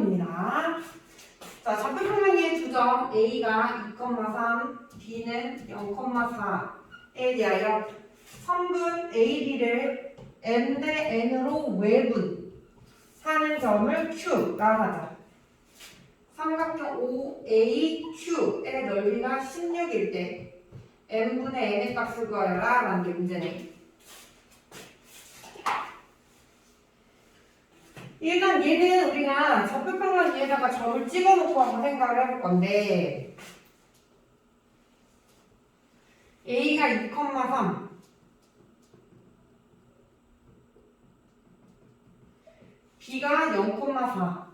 1번입니다. 자, 좌표평면의 두 점 A가 2,3, B는 0,4에 대하여 성분 AB를 M 대 N으로 외분 하는 점을 Q라 하자. 삼각형 OAQ의 넓이가 16일 때 N분의 N의 값을 구하여라 라는 게 문제네. 일단 얘는 우리가 좌표평면 위에다가 점을 찍어 놓고 한번 생각을 해볼 건데 A가 2,3 B가 0,4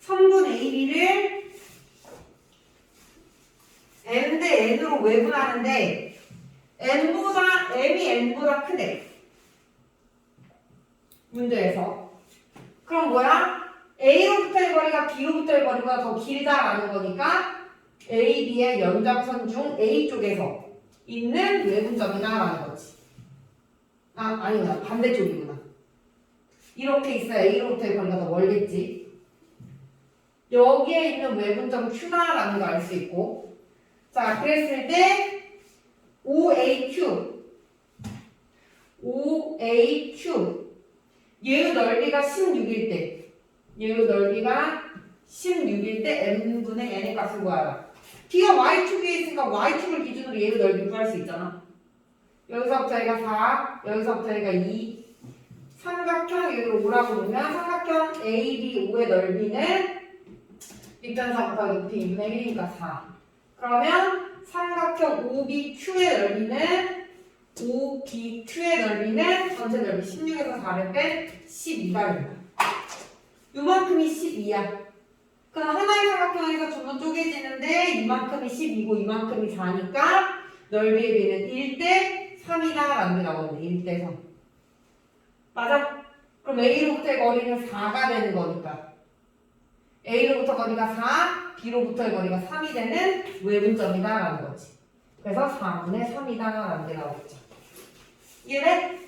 선분 AB를 M 대 N으로 외분하는데 N보다 M이 N보다 크대 문제에서 그럼 뭐야? A로부터의 거리가 B로부터의 거리보다 더 길다라는 거니까 A, B의 연장선 중 A 쪽에서 있는 외분점이다라는 거지. 아, 아니구나. 반대쪽이구나. 이렇게 있어야 A로부터의 거리가 더 멀겠지. 여기에 있는 외분점 Q다라는 거 알 수 있고 자, 그랬을 때 OAQ OAQ 얘의 넓이가 16일 때 얘의 넓이가 16일 때 n분의 n의 값을 구하라. T가 y축에 있으니까 y축을 기준으로 얘의 넓이 구할 수 있잖아. 여기서부터 얘가 4, 여기서부터 얘가 2. 삼각형 여기로 5라고 놓으면 삼각형 ABO의 넓이는 밑변사보다 높이 2분의 1이니까 4. 그러면 삼각형 OBQ의 넓이는 OBQ의 넓이는 전체 넓이 16에서 4를 뺀 12가입니다. 요만큼이 12야. 그럼 하나의 삼각형에서 좀더 쪼개지는데 이만큼이 10이고 이만큼이 4니까 넓이의 비는 1대 3이다 라는 게 나오는데 1대 3. 맞아? 그럼 A로부터의 거리는 4가 되는 거니까 A로부터 거리가 4, B로부터의 거리가 3이 되는 외분점이다 라는 거지. 그래서 4분의 3이다 라는 게 나오겠죠. 이해돼?